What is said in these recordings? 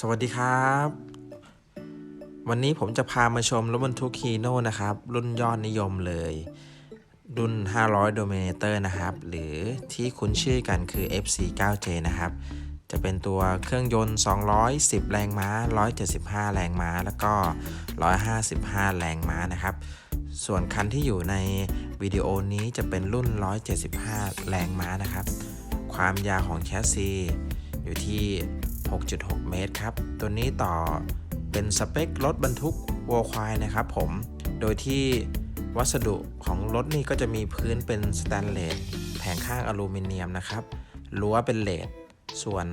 สวัสดีครับ วันนี้ผมจะพามาชมรถบรรทุกฮีโน่นะครับ รุ่นยอดนิยมเลย รุ่น 500 Dominator นะครับ หรือที่คุ้นชื่อกันคือ FC9J นะครับ จะเป็นตัวเครื่องยนต์ 210 แรงม้า 175 แรงม้า แล้วก็ 155 แรงม้านะครับ ส่วนคันที่อยู่ในวิดีโอนี้จะเป็นรุ่น 175 แรงม้านะครับ ความยาวของแชสซีอยู่ที่ 6.6 เมตรครับ ตัวนี้ต่อเป็นสเปครถบรรทุกวัวควายนะครับผม โดยที่วัสดุของรถนี่ก็จะมีพื้นเป็นสแตนเลสแผงข้างอลูมิเนียมนะครับรั้วเป็นเลดส่วน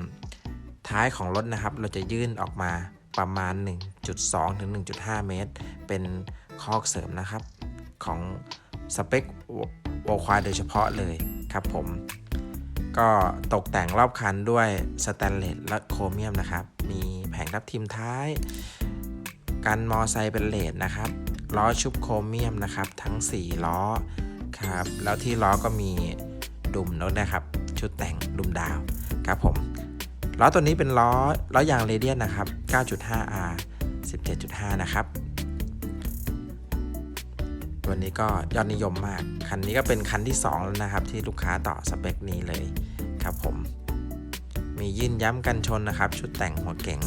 ท้ายของรถนะครับ เราจะยื่นออกมาประมาณ 1.2 ถึง 1.5 เมตร เป็นคอกเสริมนะครับ ของสเปควัวควายโดยเฉพาะเลยครับผม ก็ตกแต่งรอบคันด้วยสแตนเลสและโครเมียมนะครับ มีแผงทับทิมท้าย กันมอไซค์เป็นเลดนะครับ ล้อชุบโครเมียมนะครับ ทั้ง 4 ล้อครับ แล้วที่ล้อก็มีดุมรถนะครับ ชุดแต่งดุมดาวครับผม ล้อตัวนี้เป็นล้อล้อยางเรเดียนนะครับ 9.5R 17.5 นะครับ ตัวนี้ก็ยอดนิยมมาก คันนี้ก็เป็นคันที่ 2 แล้วนะครับ ที่ลูกค้าต่อสเปคนี้เลยครับผม มียื่นย้ำกันชนนะครับ ชุดแต่งหัวเก๋ง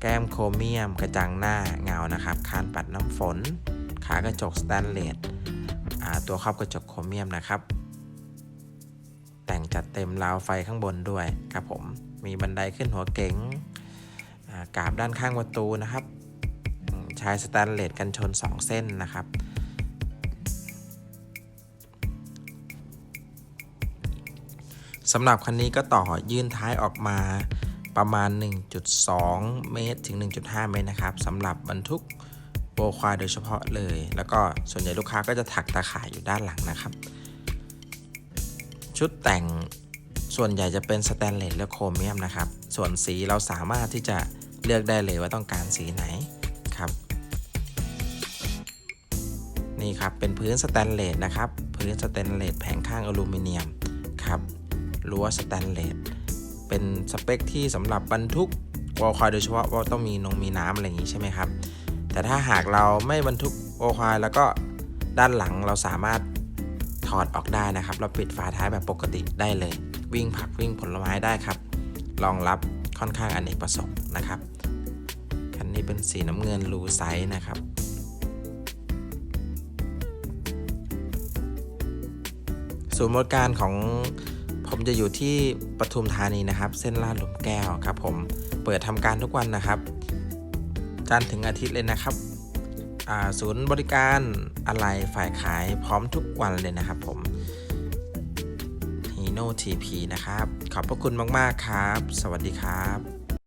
แก้มโครเมียม กระจังหน้าเงานะครับ คานปัดน้ำฝน ขากระจกสแตนเลสตัวครอบกระจกโครเมียมนะครับ แต่งจัดเต็มราวไฟข้างบนด้วยครับผม มีบันไดขึ้นหัวเก๋งกาบด้านข้างประตูนะครับ ใช้สแตนเลสกันชน 2 เส้นนะครับ สำหรับคันนี้ก็ต่อยื่นท้ายออกมาประมาณ 1.2 เมตรถึง 1.5 เมตรนะครับสำหรับบรรทุกโบควายโดยเฉพาะเลย แล้วก็ส่วนใหญ่ลูกค้าก็จะถักตาข่ายอยู่ด้านหลังนะครับ ชุดแต่งส่วนใหญ่จะเป็นสแตนเลสและโครเมียมนะครับ ส่วนสีเราสามารถที่จะเลือกได้เลยว่าต้องการสีไหนครับนี่ครับเป็นพื้นสแตนเลสนะครับ พื้นสแตนเลสแผงข้างอลูมิเนียมครับ รั้วสแตนเลสเป็นสเปคที่สำหรับบรรทุกวอลควายโดยเฉพาะว่าต้องมีนงมีน้ำอะไรอย่างนี้ใช่ไหมครับ แต่ถ้าหากเราไม่บรรทุกวอลควายแล้วก็ด้านหลังเราสามารถถอดออกได้นะครับ เราปิดฝาท้ายแบบปกติได้เลย วิ่งผักวิ่งผลไม้ได้ครับรองรับค่อนข้างอเนกประสงค์นะครับคันนี้เป็นสีน้ำเงินลูไซส์นะครับศูนย์บริการของ ผมจะอยู่ที่ปทุมธานีนะครับ เส้นลาดหลุมแก้วครับ ผมเปิดทำการทุกวันนะครับจันทร์ถึงอาทิตย์เลยนะครับศูนย์บริการอะไรฝ่ายขายพร้อมทุกวันเลยนะครับผม Hino TP นะครับ ขอบพระคุณมาก ๆ ครับ สวัสดีครับ